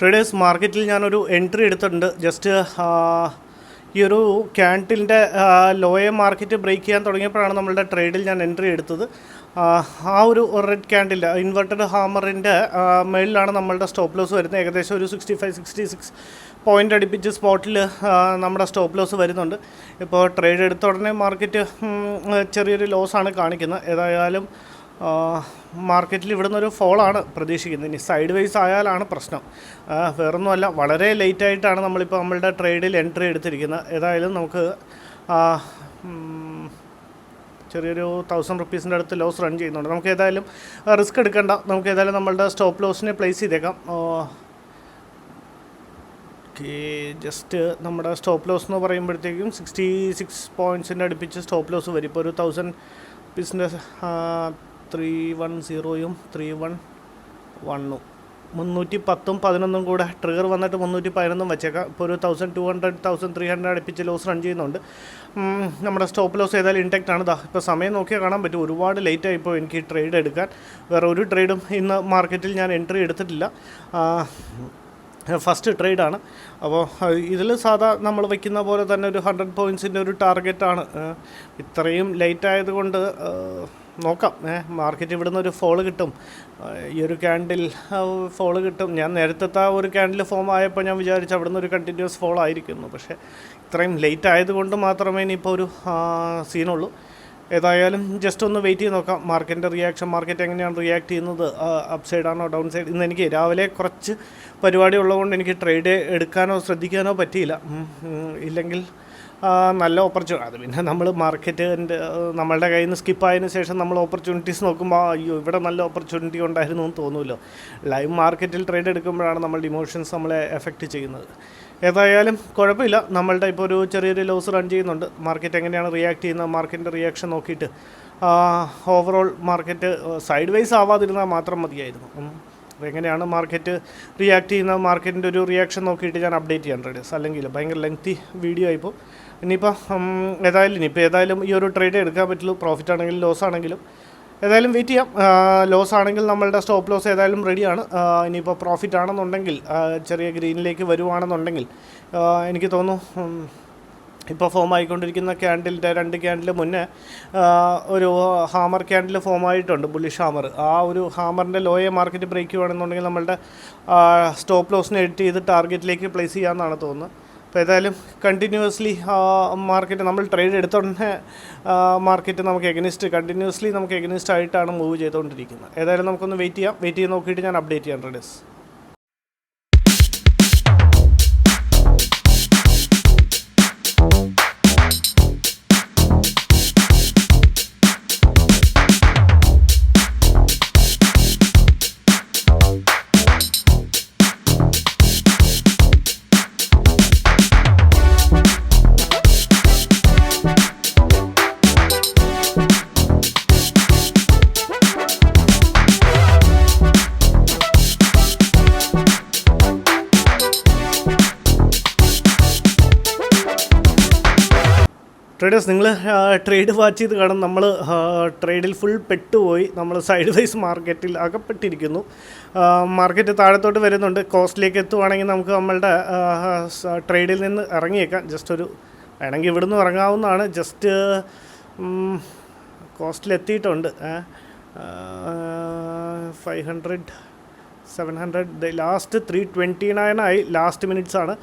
Traders മാർക്കറ്റിൽ ഞാനൊരു entry എടുത്തിട്ടുണ്ട്. ജസ്റ്റ് ഈ ഒരു ക്യാൻഡിലിന്റെ ലോയെ മാർക്കറ്റ് ബ്രേക്ക് ചെയ്യാൻ തുടങ്ങിയപ്പോഴാണ് നമ്മളുടെ ട്രേഡിൽ ഞാൻ എൻട്രി എടുത്തത്. ആ, ആ ഒരു റെഡ് ക്യാൻഡിൽ ഇൻവെർട്ടഡ് ഹാമറിന്റെ മേളിലാണ് നമ്മളുടെ സ്റ്റോപ്പ് ലോസ് വരുന്നത്. ഏകദേശം ഒരു sixty five sixty six point അടുപ്പിച്ച് സ്പോട്ടിൽ നമ്മുടെ സ്റ്റോപ്പ് ലോസ് വരുന്നുണ്ട്. ഇപ്പോൾ ട്രേഡ് എടുത്ത ഉടനെ മാർക്കറ്റ് ചെറിയൊരു ലോസാണ് കാണിക്കുന്നത്. ഏതായാലും മാർക്കറ്റിൽ ഇവിടുന്ന് ഒരു ഫോളാണ് പ്രതീക്ഷിക്കുന്നത്. ഇനി സൈഡ് വൈസ് ആയാലാണ് പ്രശ്നം. വേറൊന്നുമല്ല വളരെ ലേറ്റ് ആയിട്ടാണ് നമ്മളിപ്പോൾ നമ്മളുടെ ട്രേഡിൽ എൻട്രി എടുത്തിരിക്കുന്നത്. ഏതായാലും നമുക്ക് ചെറിയൊരു തൗസൻഡ് റുപ്പീസിന്റെ അടുത്ത് ലോസ് റൺ ചെയ്യുന്നുണ്ട്. നമുക്ക് ഏതായാലും റിസ്ക് എടുക്കേണ്ട. നമുക്ക് ഏതായാലും നമ്മളുടെ സ്റ്റോപ്പ് ലോസിനെ പ്ലേസ് ചെയ്തേക്കാം. ജസ്റ്റ് നമ്മുടെ സ്റ്റോപ്പ് ലോസ് എന്ന് പറയുമ്പോഴത്തേക്കും സിക്സ്റ്റി സിക്സ് പോയിന്റ്സിന്റെ അടുപ്പിച്ച് സ്റ്റോപ്പ് ലോസ് വരും. ഇപ്പോൾ ഒരു തൗസൻഡ് റുപ്പീസിന്റെ ത്രീ വൺ സീറോയും ത്രീ വൺ വണ്ണും. മുന്നൂറ്റി പത്തും പതിനൊന്നും കൂടെ ട്രിഗർ വന്നിട്ട് മുന്നൂറ്റി പതിനൊന്നും വെച്ചേക്കാം. ഇപ്പോൾ ഒരു thousand two hundred thousand three hundred അടുപ്പിച്ച് ലോസ് റൺ ചെയ്യുന്നുണ്ട്. നമ്മുടെ സ്റ്റോപ്പ് ലോസ് ഏതായാലും ഇൻടാക്റ്റ് ആണ്. ദാ ഇപ്പോൾ സമയം നോക്കിയാൽ കാണാൻ പറ്റും. ഒരുപാട് ലേറ്റ് ആയിപ്പോൾ എനിക്ക് ട്രേഡ് എടുക്കാൻ. വേറെ ഒരു ട്രേഡും ഇന്ന് മാർക്കറ്റിൽ ഞാൻ എൻട്രി എടുത്തിട്ടില്ല. ഫസ്റ്റ് ട്രേഡാണ് അപ്പോൾ ഇതിൽ സാധാ നമ്മൾ വയ്ക്കുന്ന പോലെ തന്നെ ഒരു ഹൺഡ്രഡ് പോയിന്റ്സിന്റെ ഒരു ടാർഗറ്റാണ് ഇത്രയും ലേറ്റ് ആയതുകൊണ്ട് നോക്കാം. മാർക്കറ്റ് ഇവിടുന്ന് ഒരു ഫോൾ കിട്ടും. ഈ ഒരു ക്യാൻഡിൽ ഫോൾ കിട്ടും. ഞാൻ നേരത്തെ ആ ഒരു ക്യാൻഡിൽ ഫോം ആയപ്പോൾ ഞാൻ വിചാരിച്ചു അവിടുന്ന് ഒരു കണ്ടിന്യൂസ് ഫോൾ ആയിരിക്കുന്നു. പക്ഷേ ഇത്രയും ലേറ്റ് ആയതുകൊണ്ട് മാത്രമേ ഇനിയിപ്പോൾ ഒരു സീനുള്ളൂ ഏതായാലും ജസ്റ്റ് ഒന്ന് വെയിറ്റ് ചെയ്ത് നോക്കാം. മാർക്കറ്റിന്റെ റിയാക്ഷൻ മാർക്കറ്റ് എങ്ങനെയാണ് റിയാക്ട് ചെയ്യുന്നത്? അപ് സൈഡാണോ ഡൗൺ സൈഡ് ഇന്ന് എനിക്ക് രാവിലെ കുറച്ച് പരിപാടി ഉള്ളതുകൊണ്ട് എനിക്ക് ട്രേഡ് എടുക്കാനോ ശ്രദ്ധിക്കാനോ പറ്റിയില്ല. ഇല്ലെങ്കിൽ നല്ല ഓപ്പർച്യൂണിറ്റി അത് പിന്നെ നമ്മൾ മാർക്കറ്റിന്റെ നമ്മളുടെ കയ്യിൽ നിന്ന് സ്കിപ്പായതിനു ശേഷം നമ്മൾ ഓപ്പർച്യൂണിറ്റീസ് നോക്കുമ്പോൾ അയ്യോ ഇവിടെ നല്ല ഓപ്പർച്യൂണിറ്റി ഉണ്ടായിരുന്നു എന്ന് തോന്നുമല്ലോ ലൈവ് മാർക്കറ്റിൽ ട്രേഡ് എടുക്കുമ്പോഴാണ് നമ്മളുടെ ഇമോഷൻസ് നമ്മളെ എഫക്റ്റ് ചെയ്യുന്നത്. ഏതായാലും കുഴപ്പമില്ല. നമ്മളുടെ ഇപ്പോൾ ഒരു ചെറിയൊരു ലോസ് റൺ ചെയ്യുന്നുണ്ട്. മാർക്കറ്റ് എങ്ങനെയാണ് റിയാക്ട് ചെയ്യുന്നത്? മാർക്കറ്റിന്റെ റിയാക്ഷൻ നോക്കിയിട്ട് ഓവറോൾ മാർക്കറ്റ് സൈഡ് വൈസ് ആവാതിരുന്നാൽ മാത്രം മതിയായിരുന്നു. അപ്പോൾ എങ്ങനെയാണ് മാർക്കറ്റ് റിയാക്ട് ചെയ്യുന്ന മാർക്കറ്റിന്റെ ഒരു റിയാക്ഷൻ നോക്കിയിട്ട് ഞാൻ അപ്ഡേറ്റ് ചെയ്യാൻ റെഡീസ് അല്ലെങ്കിൽ ഭയങ്കര ലെങ്തി വീഡിയോ ആയിപ്പോൾ ഇനിയിപ്പോൾ ഏതായാലും ഇനിയിപ്പോൾ ഏതായാലും ഈ ഒരു ട്രേഡ് എടുക്കാൻ പറ്റുള്ളൂ. പ്രോഫിറ്റ് ആണെങ്കിലും ലോസ് ആണെങ്കിലും. ഏതായാലും വെയിറ്റ് ചെയ്യാം. ലോസ് ആണെങ്കിൽ നമ്മളുടെ സ്റ്റോപ്പ് ലോസ് ഏതായാലും റെഡിയാണ് ഇനിയിപ്പോൾ പ്രോഫിറ്റ് ആണെന്നുണ്ടെങ്കിൽ ചെറിയ ഗ്രീനിലേക്ക് വരുവാണെന്നുണ്ടെങ്കിൽ എനിക്ക് തോന്നുന്നു ഇപ്പോൾ ഫോം ആയിക്കൊണ്ടിരിക്കുന്ന ക്യാൻഡിലിന്റെ രണ്ട് ക്യാൻഡിൽ മുന്നേ ഒരു ഹാമർ ക്യാൻഡിൽ ഫോം ആയിട്ടുണ്ട് ബുള്ളിഷ് ഹാമർ. ആ ഒരു ഹാമറിന്റെ ലോയെ മാർക്കറ്റ് ബ്രേക്ക് ചെയ്യുകയാണെന്നുണ്ടെങ്കിൽ നമ്മളുടെ സ്റ്റോപ്പ് ലോസിനെ എഡിറ്റ് ചെയ്ത് ടാർഗറ്റിലേക്ക് പ്ലേസ് ചെയ്യാമെന്നാണ് തോന്നുന്നത്. അപ്പോൾ ഏതായാലും കണ്ടിന്യൂസ്ലി മാർക്കറ്റ് നമ്മൾ ട്രേഡ് എടുത്തുടനെ മാർക്കറ്റ് നമുക്ക് എഗനിസ്റ്റ് കണ്ടിന്യൂസ്ലി നമുക്ക് എഗനിസ്റ്റ് ആയിട്ടാണ് മൂവ് ചെയ്തുകൊണ്ടിരിക്കുന്നത്. ഏതായാലും നമുക്കൊന്ന് വെയിറ്റ് ചെയ്യാം. വെയിറ്റ് ചെയ്ത് നോക്കിയിട്ട് ഞാൻ അപ്ഡേറ്റ് ചെയ്യാം ട്രേഡേഴ്സ്. ട്രേഡേഴ്സ് നിങ്ങൾ ട്രേഡ് വാച്ച് ചെയ്ത് കാണും. നമ്മൾ ട്രേഡിൽ ഫുൾ പെട്ടുപോയി. നമ്മൾ സൈഡ് വൈസ് മാർക്കറ്റിൽ അകപ്പെട്ടിരിക്കുന്നു മാർക്കറ്റ് താഴത്തോട്ട് വരുന്നുണ്ട്. കോസ്റ്റിലേക്ക് എത്തുവാണെങ്കിൽ നമുക്ക് നമ്മളുടെ ട്രേഡിൽ നിന്ന് ഇറങ്ങിയേക്കാം. ജസ്റ്റ് ഒരു വേണമെങ്കിൽ ഇവിടുന്ന് ഇറങ്ങാവുന്നതാണ്. Just കോസ്റ്റിലെത്തിയിട്ടുണ്ട് five hundred seven hundred last three twenty nine ആയി. ലാസ്റ്റ് മിനിറ്റ്സ് ആണ്.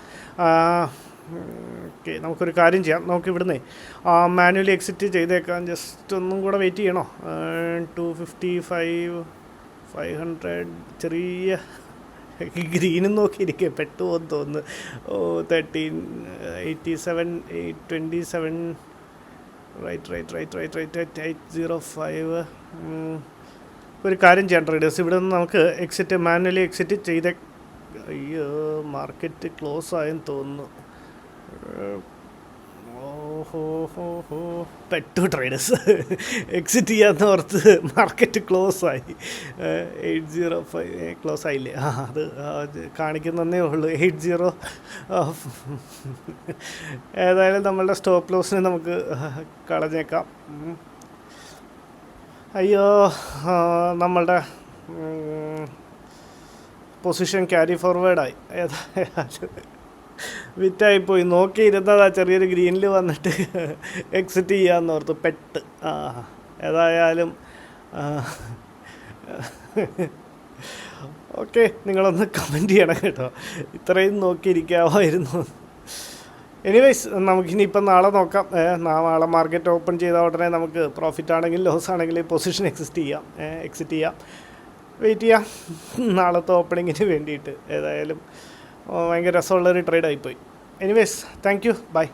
ഓക്കെ നമുക്കൊരു കാര്യം ചെയ്യാം. നമുക്ക് ഇവിടുന്ന് മാനുവലി എക്സിറ്റ് ചെയ്തേക്കാം. ജസ്റ്റ് ഒന്നും കൂടെ വെയിറ്റ് ചെയ്യണോ? Two fifty five five hundred ചെറിയ ഗ്രീനും നോക്കിയിരിക്കുക പെട്ടുപോകുന്നു തോന്നുന്നു. ഓ thirteen eighty seven eight twenty seven right right right right right right eight zero five ഒരു കാര്യം ചെയ്യാം ട്രേഡേഴ്സ് ഇവിടെ നിന്ന് നമുക്ക് എക്സിറ്റ് മാനുവലി എക്സിറ്റ് ചെയ്തേ അയ്യോ മാർക്കറ്റ് ക്ലോസ് ആയെന്ന് തോന്നുന്നു. പെട്ടു ട്രേഡേഴ്സ് എക്സിറ്റ് ചെയ്യാന്ന് ഓർത്ത് മാർക്കറ്റ് ക്ലോസ് ആയി. എയ്റ്റ് സീറോ ഫൈവ് ക്ലോസ് ആയില്ലേ? ആ അത് കാണിക്കുന്നതന്നേ കാണിക്കുന്നതേ ഉള്ളൂ. എയ്റ്റ് സീറോ ഏതായാലും നമ്മളുടെ സ്റ്റോപ്പ് ലോസിനെ നമുക്ക് കളഞ്ഞേക്കാം. അയ്യോ നമ്മളുടെ പൊസിഷൻ ക്യാരി ഫോർവേഡായി ഏതായാലും വിറ്റായിപ്പോയി. നോക്കിയിരുന്നതാ ചെറിയൊരു ഗ്രീനിൽ വന്നിട്ട് എക്സിറ്റ് ചെയ്യാമെന്ന് ഓർത്ത്. പെട്ട്. ആ ഏതായാലും ഓക്കെ നിങ്ങളൊന്ന് കമന്റ് ചെയ്യണം കേട്ടോ. ഇത്രയും നോക്കിയിരിക്കാമായിരുന്നു. നമുക്കിനി നമുക്കിനിയിപ്പം നാളെ നോക്കാം. നാളെ മാർക്കറ്റ് ഓപ്പൺ ചെയ്ത ഉടനെ നമുക്ക് പ്രോഫിറ്റ് ആണെങ്കിൽ ലോസ് ആണെങ്കിൽ പൊസിഷൻ എക്സിസ്റ്റ് ചെയ്യാം. എക്സിറ്റ് ചെയ്യാം. വെയിറ്റ് ചെയ്യാം. നാളത്തെ ഓപ്പണിങ്ങിന് വേണ്ടിയിട്ട്. ഏതായാലും ഭയങ്കര രസമുള്ളൊരു ട്രേഡ് ആയിപ്പോയി. Anyways thank you by